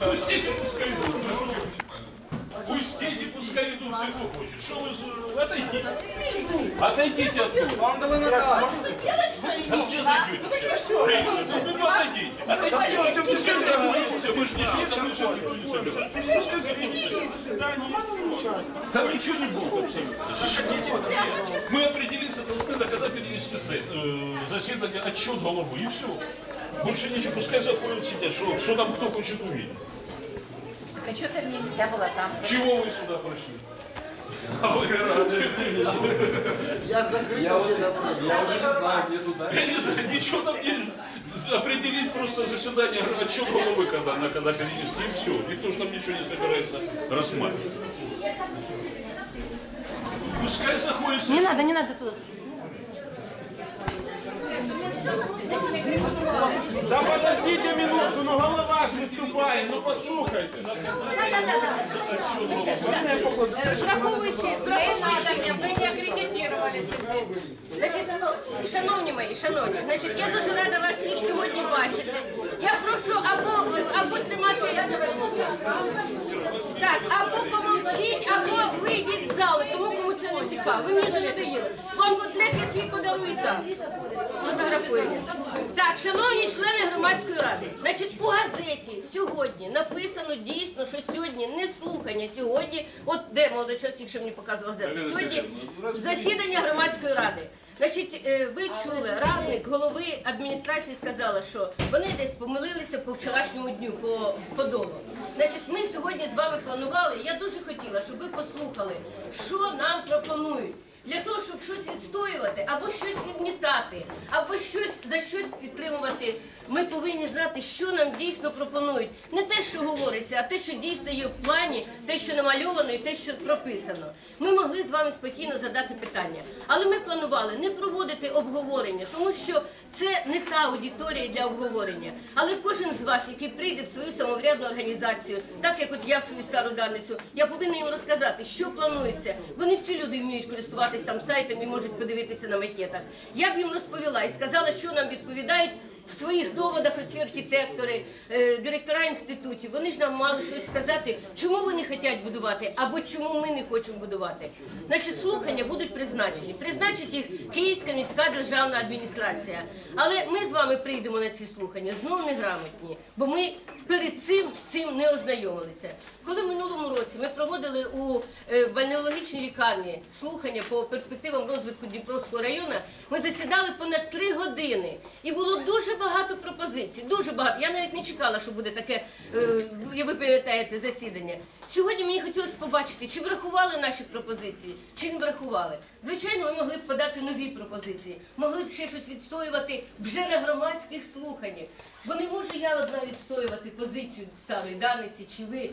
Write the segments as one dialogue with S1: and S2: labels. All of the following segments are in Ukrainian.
S1: Пустите, пускай идут. Пустите, пускай идут все, кто хочет. Что вы... за- Отойдите. Отойдите оттуда.
S2: Вам дали наказ.
S1: Да все зайдете. Женщины, ну, ну, отойдите. Отойдите. Пускай зайдут все. Мы же ничего там ничего не собираем. Там ничего не будет абсолютно. Мы определиться должны, да, когда перенести се- э, заседание, отчет головы, и все. Больше ничего, пускай заходят, сидят, что, что там кто хочет увидеть.
S3: А что-то мне нельзя было там.
S1: Чего вы сюда пришли? А вы рады.
S4: Я уже не знаю, где туда.
S1: Я не знаю, ничего там не... Определить просто заседание, отчет головы, когда, на, когда перенести, и все. Никто же там ничего не собирается рассматривать. Пускай заходит...
S5: Не надо, не надо туда.
S2: Да подождите минуту, ну голова ж виступає, ну послухайте.
S6: Враховуючи враховуючи, ви не акредитувалися. Значить, шановні мої, шановні, значить, я дуже рада вас всіх сьогодні бачити. Я прошу або, або тримати. Так, або помовчіть, або вийдіть з залу, тому кому це не цікаво. Ви мені надоїли. Вам котлет я свій подарую так. Фотографуєте. Так, шановні члени громадської ради, значить, у газеті сьогодні написано дійсно, що сьогодні не слухання, сьогодні, от де молодий чоловік, тільки що мені показував газету, сьогодні засідання громадської ради. Значить, е, ви чули, радник голови адміністрації сказала, що вони десь помилилися по вчорашньому дню, по, по долу. Значить, ми сьогодні з вами планували. Я дуже хотіла, щоб ви послухали, що нам пропонують. Для того, щоб щось відстоювати, або щось відмітати, або щось за щось підтримувати, ми повинні знати, що нам дійсно пропонують. Не те, що говориться, а те, що дійсно є в плані, те, що намальовано, і те, що прописано. Ми могли з вами спокійно задати питання. Але ми планували не проводити обговорення, тому що це не та аудиторія для обговорення. Але кожен з вас, який прийде в свою самоврядну організацію, так як от я в свою стару даницю, я повинна їм розказати, що планується. Вони всі люди вміють користуватись там сайтом і можуть подивитися на макетах. Я б їм розповіла і сказала, що нам відповідають. В своїх доводах оці архітектори, е, директора інститутів, вони ж нам мали щось сказати, чому вони хочуть будувати, або чому ми не хочемо будувати. Значить, слухання будуть призначені. Призначить їх Київська міська державна адміністрація. Але ми з вами прийдемо на ці слухання знову неграмотні, бо ми перед цим з цим не ознайомилися. Коли в минулому році ми проводили у е, бальнеологічній лікарні слухання по перспективам розвитку Дніпровського району, ми засідали понад три години, і було дуже багато пропозицій. Дуже багато. Я навіть не чекала, що буде таке, е, ви пам'ятаєте, засідання. Сьогодні мені хотілося побачити, чи врахували наші пропозиції, чи не врахували. Звичайно, ми могли б подати нові пропозиції, могли б ще щось відстоювати вже на громадських слуханнях. Бо не можу я одна відстоювати позицію старої даниці чи ви.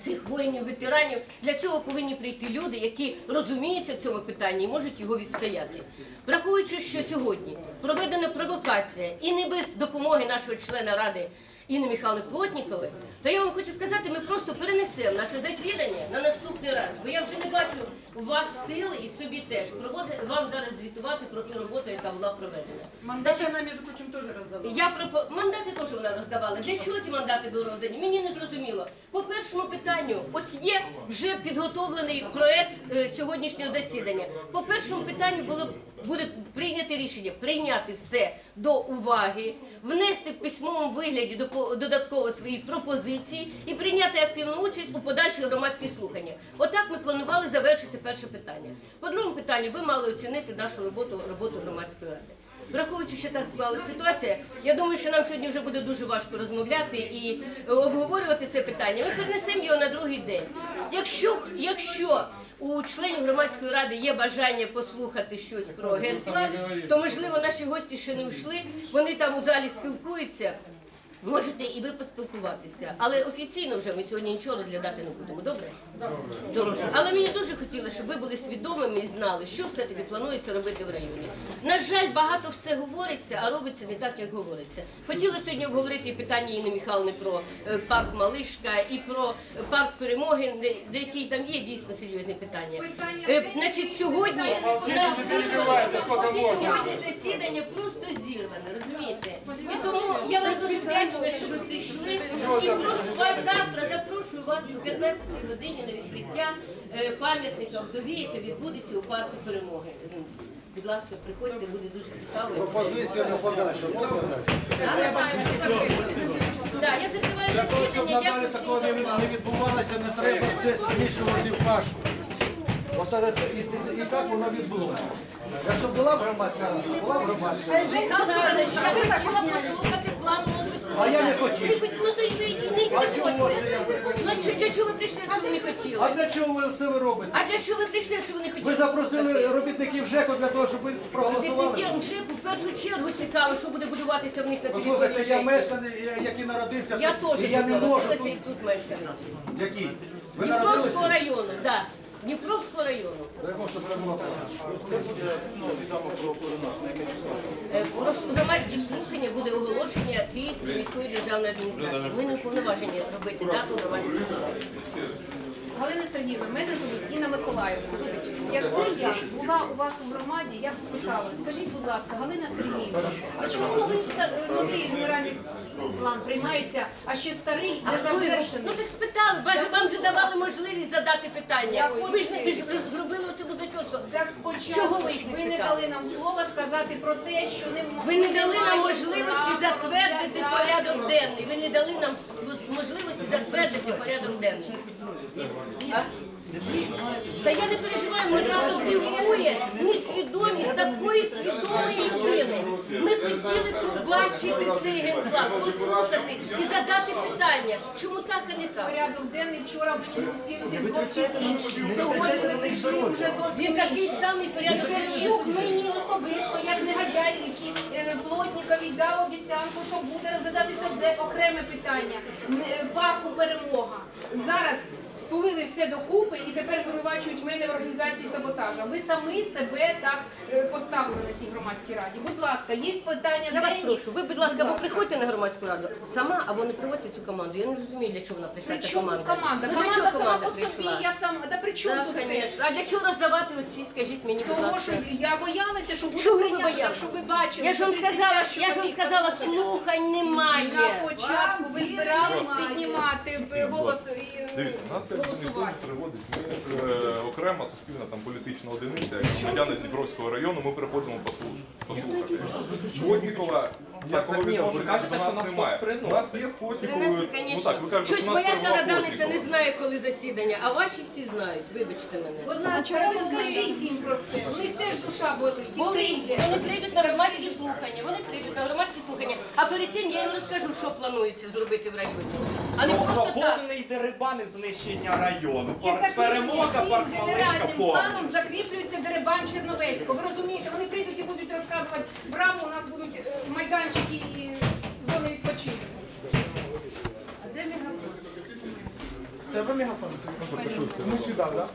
S6: Цих воїнів, ветеранів для цього повинні прийти люди, які розуміються в цьому питанні і можуть його відстояти. Враховуючи, що сьогодні проведена провокація і не без допомоги нашого члена ради Інни Михайловни Плотнікової, то я вам хочу сказати, ми просто перенесемо наше засідання на наступний раз, бо я вже не бачу у вас сили і собі теж проводити вам зараз звітувати про ту роботу, яка була проведена.
S5: Мандаты она, между прочим, тоже раздавала.
S6: Я пропо... мандати теж вона роздавала. Для чого ці мандати були роздані? Мені не зрозуміло. По першому питанню, ось є вже підготовлений проект е, сьогоднішнього засідання. По першому питанню було буде прийняти рішення прийняти все до уваги, внести в письмовому вигляді додатково свої пропозиції і прийняти активну участь у подальших громадських слуханнях. Отак ми планували завершити перше питання. По другому питанню ви мали оцінити нашу роботу, роботу громадської ради. Враховуючи, що так склалася ситуація, я думаю, що нам сьогодні вже буде дуже важко розмовляти і обговорювати це питання. Ми перенесемо його на другий день. Якщо, якщо у членів громадської ради є бажання послухати щось про генплан, то можливо наші гості ще не йшли, вони там у залі спілкуються. Можете і ви поспілкуватися, але офіційно вже ми сьогодні нічого розглядати не будемо. Добре? Добре. Але мені дуже хотілося, щоб ви були свідомими і знали, що все-таки планується робити в районі. На жаль, багато все говориться, а робиться не так, як говориться. Хотіла сьогодні обговорити і питання Інни Михайловни про е, парк Малишка і про парк Перемоги, де, які там є дійсно серйозні питання. Е, Значить, сьогодні зірване, і сьогодні засідання просто зірване, розумієте? Я вам дуже вдячна. що ви прийшли. І прошу вас завтра, запрошую вас о 15 годині на відкриття е, пам'ятника вдові, яке відбудеться у парку перемоги. Будь ласка, приходьте, буде дуже цікаво.
S7: Пропозиція на подальшу можна дати?
S6: Що я закриваю
S7: Для того, щоб
S6: засідання.
S7: надалі
S6: Дякую
S7: такого
S6: всім
S7: не
S6: за увагу.
S7: не відбувалося, не треба все змішувати в кашу. І, і, і так воно відбулося. Якщо була б громадська рада, була б громадська рада.
S6: Михайло Федорович, я би хотіла послухати план розвитку.
S7: А я не
S6: Ну то й ви не
S7: А чого це я
S6: приходьте. Ну що- для чого ви прийшли, якщо ви не хотіли?
S7: А для чого ви це ви робите?
S6: А для чого ви прийшли, якщо ви не хотіли?
S7: Ви запросили робітників ЖЕКу для того, щоб ви проголосували?
S6: Робітникам ЖЕКу в першу чергу цікаво, що буде будуватися в них на території
S7: Послухайте, я
S6: ЖЕКу.
S7: мешканець, я- який народився
S6: Я
S7: тут,
S6: теж
S7: і я
S6: тут
S7: не можу
S6: народилася і
S7: тут.
S6: тут мешканець.
S7: Який? Ви
S6: Дніпровського
S7: народилися?
S6: району, так. Дніпровського району.
S7: Дай Бог, щоб це було
S6: Е, Про громадські слухання буде оголошення Київської міської державної адміністрації. Ми не уповноважені робити дату громадських слухань.
S3: Галина Сергіївна, мене звуть Інна Миколаївна. Якби я була у вас у громаді, я б спитала, скажіть, будь ласка, Галина Сергіївна, а чому новий новий генеральний план приймається, а ще старий, не завершений?
S6: Ну так спитали, бачите, вам вже давали можливість задати питання. Ви ж не зробили оце бузатьорство.
S3: Так спочатку
S6: ви їх не
S3: ви не дали нам слова сказати про те, що не
S6: Ви не дали нам можливості затвердити порядок денний. Ви не дали нам можливості затвердити порядок денний. Та я не переживаю, мене просто дивує несвідомість такої свідомої людини. Ми хотіли побачити цей генплан, послухати і задати питання, чому так, а не так.
S3: Порядок денний вчора мені був скинутий зовсім інший. Сьогодні ви прийшли вже зовсім
S6: Він такий самий порядок.
S3: Шевчук мені особисто, як негодяй, який е, Плотнікові дав обіцянку, що буде розглядатися окреме питання е, парку перемога. Все докупи і тепер звинувачують мене в організації саботажа. Ви самі себе так е, поставили на цій громадській раді. Будь ласка, є питання
S6: Я вас
S3: денні?
S6: прошу, ви, будь ласка, або приходьте на громадську раду сама, або не приводьте цю команду. Я не розумію, для чого вона прийшла.
S3: При
S6: ця
S3: чому тут команда?
S6: Ну, для
S3: Команда
S6: чого
S3: сама по собі, я сам. Та при чому тут це?
S6: А для чого роздавати оці, скажіть мені, будь ласка.
S3: що я боялася, що буде
S6: Чого ви
S3: прийнято, ви бачили.
S6: Я ж вам
S3: що
S6: сказала,
S3: 31
S6: я ж вам
S3: чоловік
S6: сказала, слухань немає.
S3: На початку ви збирались піднімати е, голос і е,
S8: Дивіться, нас як ніхто не
S3: голосувати.
S8: приводить. Ми е, окрема суспільна там політична одиниця, як громадяни Дніпровського району, ми приходимо послуш- послухати. Плотнікова ніякого відношення до нас немає. У нас є
S6: Принесли,
S8: ну так, ви кажете,
S6: Щось
S8: що у
S6: моя
S8: нас перемога
S6: не
S8: Плотнікова.
S6: знає, коли засідання, а ваші всі знають. Вибачте мене.
S3: Будь ласка, ви скажіть їм про це. У них теж душа болить. І прийде.
S6: вони прийдуть на громадські слухання, вони прийдуть на громадські слухання, а перед тим я їм розкажу, що планується зробити в районі. А не просто так.
S2: Повний дерибан і знищення району.
S3: І закріплюється
S2: Перемога
S3: цим
S2: парк Маличка
S3: генеральним
S2: повна.
S3: планом закріплюється деребан Черновецького. Ви розумієте, вони прийдуть і будуть розказувати, браво, у нас будуть е, майданчики і зони відпочинку. А де мегафон?
S2: Тебе мегафон? Ми сюди, так?